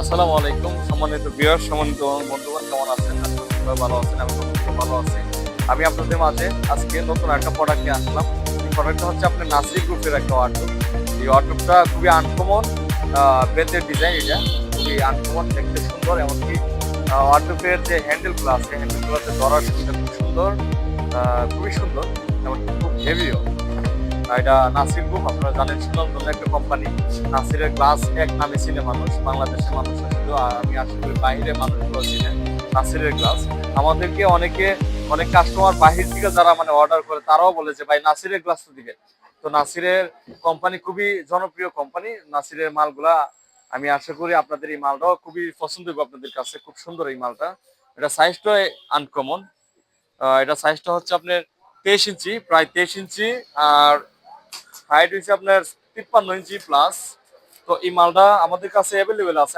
আসসালামু আলাইকুম, সম্মানিত বিয়ার সম্মানিত বন্ধুগণ, কেমন আছেন? সবাই ভালো আছেন, আমি খুব ভালো আছি। আমি আপনাদের মাঝে আজকে নতুন একটা প্রোডাক্ট নিয়ে আসলাম। এই প্রোডাক্টটা হচ্ছে আপনার নাসির গ্রুপের একটা ওয়ার্ডরোব এই ওয়ার্ডরোবটা খুবই আনকমন বেতের ডিজাইন এটা। খুবই আনকমন দেখতে সুন্দর, এমনকি ওয়ার্ডরোবের যে হ্যান্ডেলগুলো আছে হ্যান্ডেলগুলোতে ধরার সুবিধা খুব সুন্দর খুবই সুন্দর, এমনকি খুব হেভিও এটা নাসির গ্রুপ আপনারা জানেন সুন্দর একটা কোম্পানি। নাসিরের গ্লাস এক নামে চিনে মানুষ, বাংলাদেশের মানুষ শুধু আমি আশা করি বাইরের মানুষগুলো চিনেন নাসিরের গ্লাস আমাদেরকে অনেকে, অনেক কাস্টমার বাহির থেকে যারা মানে অর্ডার করে, তারাও বলে যে, ভাই, নাসিরের গ্লাস তো দিবেন। তো নাসিরের কোম্পানি খুবই জনপ্রিয় কোম্পানি, নাসিরের মালগুলা আমি আশা করি আপনাদের এই মালটাও খুবই পছন্দ হবে আপনাদের কাছে, খুব সুন্দর এই মালটা। এটা সাইজটা আনকমন এটা সাইজটা হচ্ছে আপনার তেইশ ইঞ্চি, প্রায় তেইশ ইঞ্চি, আর হাইট হচ্ছে আপনার তিপ্পান্ন ইঞ্চি প্লাস তো এই মালটা আমাদের কাছে অ্যাভেলেবেল আছে।